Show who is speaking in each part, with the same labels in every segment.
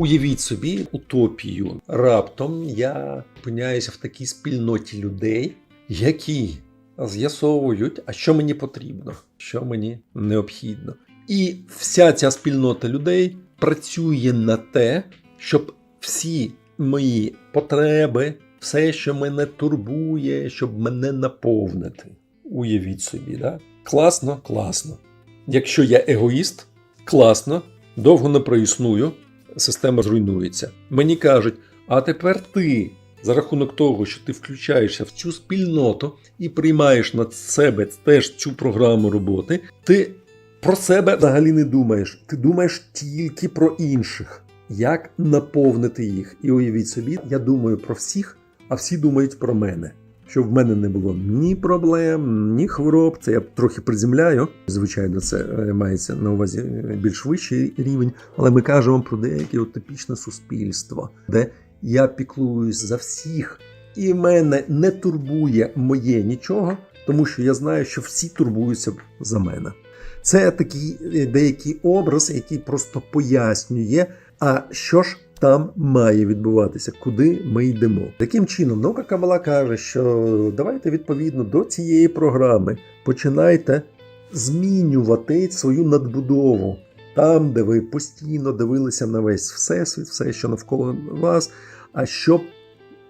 Speaker 1: Уявіть собі утопію. Раптом я опиняюся в такій спільноті людей, які з'ясовують, а що мені потрібно, що мені необхідно. І вся ця спільнота людей працює на те, щоб всі мої потреби, все, що мене турбує, щоб мене наповнити. Уявіть собі, да? класно, класно. Якщо я егоїст, класно, довго не проісную, система зруйнується. Мені кажуть, а тепер ти, за рахунок того, що ти включаєшся в цю спільноту і приймаєш на себе теж цю програму роботи, ти про себе взагалі не думаєш. Ти думаєш тільки про інших. Як наповнити їх? І уявіть собі, я думаю про всіх, а всі думають про мене. Щоб в мене не було ні проблем, ні хвороб. Це я трохи приземляю. Звичайно, це е, мається на увазі е, більш вищий рівень, але ми кажемо про деяке утопічне суспільство, де я піклуюсь за всіх, і мене не турбує моє нічого, тому що я знаю, що всі турбуються за мене. Це такий е, деякий образ, який просто пояснює, а що ж там має відбуватися, куди ми йдемо. Таким чином, наука Кабала каже, що давайте відповідно до цієї програми починайте змінювати свою надбудову. Там, де ви постійно дивилися на весь всесвіт, все, що навколо вас, а щоб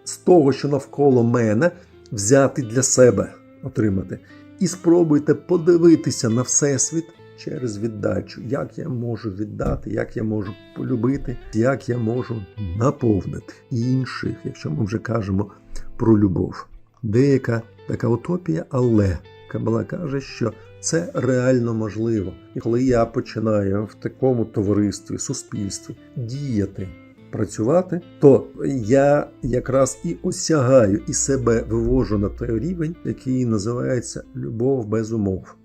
Speaker 1: з того, що навколо мене, взяти для себе, отримати. І спробуйте подивитися на всесвіт через віддачу, як я можу віддати, як я можу полюбити, як я можу наповнити інших, якщо ми вже кажемо про любов. Деяка така утопія, але Кабала каже, що це реально можливо. І коли я починаю в такому товаристві, суспільстві діяти, працювати, то я якраз і осягаю і себе вивожу на той рівень, який називається любов без умов.